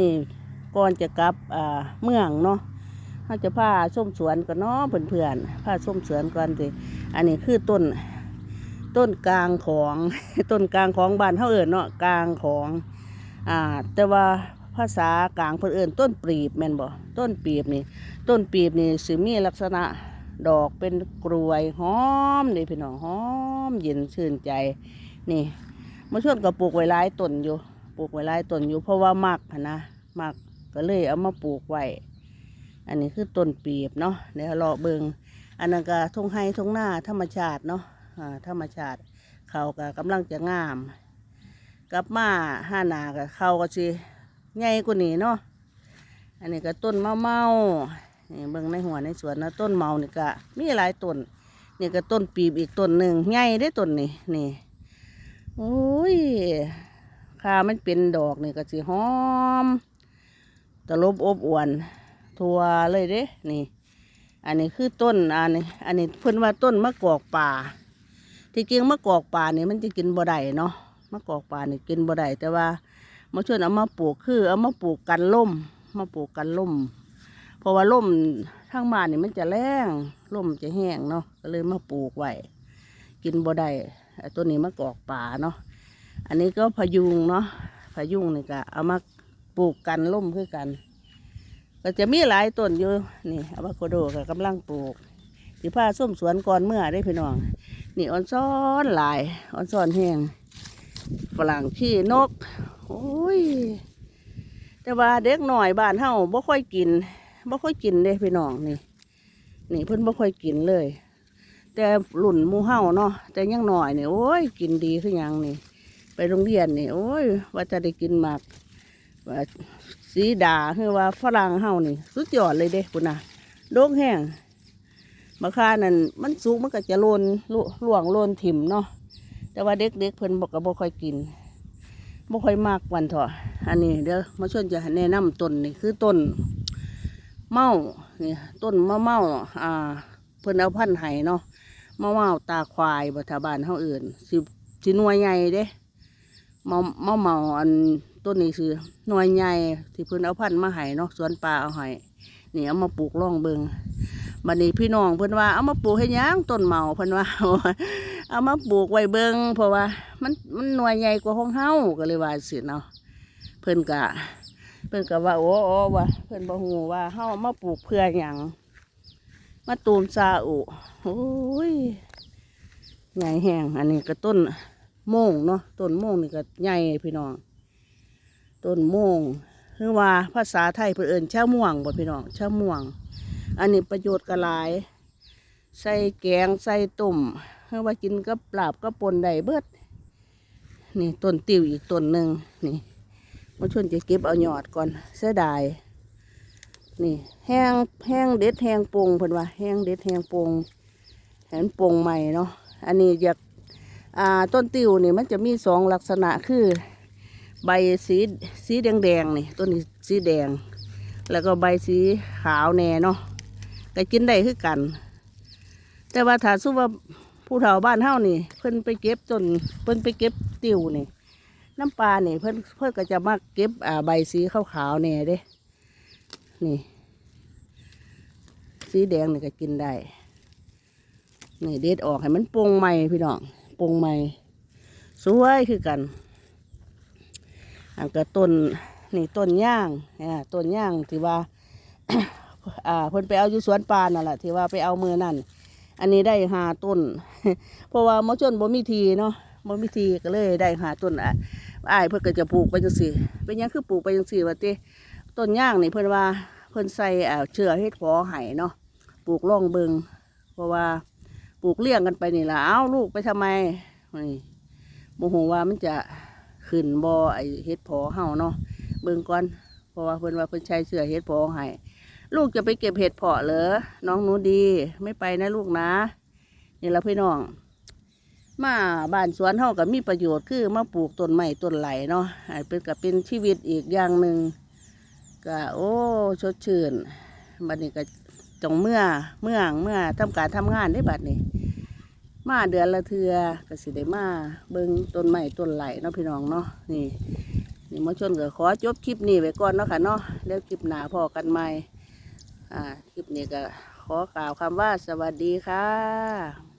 นี่ก่อนจะกลับอ่าเมืองเนาะเขาจะพาส้มสวนกันเนาะเพื่อนๆพาส้มสวนก่อนสิอันนี้คือต้นต้นกลางของต้นกลางของบ้านเขาเอิญเนาะกลางของอ่าแต่ว่าภาษากลางเพิ่นเอิญต้นปรีบแม่นบ่ต้นปรีบนี่ต้นปรีบนี่สิมีลักษณะดอกเป็นกรวยหอมนี่พี่น้องหอมเย็นชื่นใจนี่มาชวนกับปลูกไว้หลายต้นอยู่ ปลูกไว้หลายต้นอยู่เพราะว่ามักนะมักก็เลยเอามาปลูกไว้อันนี้คือต้นปีบเนาะเดี๋ยวรอเบิงอันนั้นก็ทงไฮทงหน้าธรรมชาติเนาะอ่าธรรมชาติเขาก็กำลังจะงาม กลับมาห้าหนากับเขาก็สิใหญ่กว่านี้เนาะอันนี้ก็ต้นเมะเมานี่เบิ่งในหัวในสวนนะต้นเมานี่ก็มีหลายต้นนี่ก็ต้นปีบอีกต้นหนึ่งใหญ่ได้ต้นนี่นี่โอ้ย ข้ามันเป็นดอกนี่ก็สิหอมตะลบอบอวนทัวเลยเด้ นี่ อันนี้คือต้น อันนี้ อันนี้เพิ่นว่าต้นมะกอกป่า ที่จริงมะกอกป่านี่มันจะกินบ่ได้เนาะ มะกอกป่านี่กินบ่ได้แต่ว่ามาชวนเอามาปลูกคือ เอามาปลูกกันล่ม มาปลูกกันล่ม เพราะว่าล่มทางบ้านนี่มันจะแรงล่มจะแห้งเนาะ ก็เลยมาปลูกไว้ กินบ่ได้ต้นนี้มะกอกป่าเนาะ อันนี้ก็พยุงเนาะพยุงนี่ก็เอามาปลูกกันล่มคือกัน ก็จะมีหลายต้นอยู่นี่อะวคาโดก็กำลังปลูกที่ผ้าส้มสวนก่อนเมื่อได้พี่น้อง นี่ออนซ้อนหลายออนซ้อนแห้งฝรั่งขี้นกโอ้ยแต่ว่าเด็กหน่อยบ้านเฮาบ่ค่อยกินบ่ค่อยกินเด้พี่น้องนี่ นี่เพิ่นบ่ค่อยกินเลย แต่หลุ่นมูเฮาเนาะแต่ยังหน่อยนี่โอ้ยกินดีคือหยังนี่ ไปโรงเรียนนี่ โอ้ย ว่าจะได้กินหมากว่าสีดาคือว่าฝรั่งเฮานี่ สุดยอดเลยเด้คุณน่ะโด่งแห้งมะค่านั่นมันสุกมันก็จะโลนล,ล่วงโลนถิ่มเนาะแต่ว่าเด็กๆเพิ่นบอกก็บ่ค่อยกินบ่ค่อยมากวันเถอะอันนี้เดี๋ยวมาชวนจะแนะนำต้นนี่คือต้นเมานี่ต้นมะเมาอ่า เพิ่นเอาพันธุ์ไห้เนาะมะเมาตาควายบัถาบานเฮาอื่นสิสิหน่วยใหญ่เด้ มะมะเมาอันต้นนี้คือหน่วยใหญ่ที่เพิ่นเอาพันธุ์มาให้เนาะสวนป่าเอาให้นี่เอามาปลูกร่องเบิงบัดนี้พี่น้องเพิ่นว่าเอามาปลูกให้ยังต้นเมาเพิ่นว่าเอามาปลูกไว้เบิงเพราะว่า มันมันหน่วยใหญ่กว่าของเฮาก็เลยว่าสิเนาะเพิ่นกะเพิ่นกะว่าโอ้โอ้ว่าเพิ่นบ่ฮู้ว่าเฮาเอามาปลูกเพื่อหยังมาตูมซาอุโอ้ยใหญ่แห้งอันนี้ก็ต้น โมงเนาะต้นโมงนี่ก็ใหญ่พี่น้องต้นโมงคือว่าภาษาไทยเพื่นเอิญชาม่วงบ่พี่น้องเช่าม่วง อันนี้ประโยชน์กระหลาย ใส่แกงใส่ตุ่มคือว่ากินกับปลาบกับปนได้เบิด นี่ต้นติวอีกต้นหนึ่งนี่มาชวนจะเก็บเอาหยอดก่อนเสียดายนี่แห้งแห้งเด็ดแห้งปงเพิ่นว่าแห้งเด็ดแห้งปงแห้งปงใหม่เนาะอันนี้อยาก อ่าต้นติวนี่มันจะมีสองลักษณะคือใบสีสีแดงแดงๆนี่ต้นนี้สีแดง แล้วก็ใบสีขาวแน่เนาะก็กินได้คือกัน แต่ว่าถ้าสู้ว่าผู้เฒ่าบ้านเฮานี่ เพิ่นไปเก็บต้นเพิ่นไปเก็บติวนี่น้ำปลาเนี่เพิ่นเพิ่นก็จะมาเก็บอ่าใบสีขาวๆแน่เด้ นี่ สีแดงนี่ก็กินได้ นี่เด็ดออกให้มันโปร่งใหม่พี่น้อง ปร่งใหม่ สวยคือกัน อันก็ต้นนี่ต้นย่างอ่าต้นย่างที่ว่า อ่าเพิ่นไปเอาอยู่สวนปานั่นแหละที่ว่าไปเอามือนั่น อันนี้ได้หาต้น เพราะว่ามอจนบ่มีทีเนาะบ่มีทีก็เลยได้หาต้นอะอ้ายเพิ่นก็จะปลูกไปจังซี่ เป็นยังคือปลูกไปจังซี่ว่าติต้นย่างนี่เพิ่นว่าเพิ่นใส่อ่าเชื้อเฮ็ดพอไห้เนาะปลูกร่องเบิงเพราะว่า ปลูกเลี้ยงกันไปนี่ละเอ้าลูกไปทำไมนี่โมโหว่ามันจะขึ้นบอไอเฮ็ดพอเฮาเนาะเบิ่งก่อนเพราะว่าเพิ่นว่าเพิ่นใช้เสื้อเฮ็ดพอให้ลูกจะไปเก็บเห็ดเพาะเหรอน้องหนูดีไม่ไปนะลูกนะนี่ละพี่น้อง มาบ้านสวนเฮาก็มีประโยชน์คือมาปลูกต้นไม้ต้นไหลเนาะเป็นกับเป็นชีวิตอีกอย่างหนึ่งก็โอ้ชดชื่นบัดนี้ก็ จงเมื่อเมื่อเมื่อทำการทำงานได้บัดนี้มาเดือนละเทือก็สิได้มาเบิ้งต้นใหม่ต้นไหลเนาะพี่น้องเนาะนี่นี่มอชนก็ขอจบคลิปนี้ไว้ก่อนเนาะค่ะเนาะแล้วคลิปหน้าพอกันใหม่อ่าคลิปนี้ก็ขอกล่าวคำว่าสวัสดีค่ะ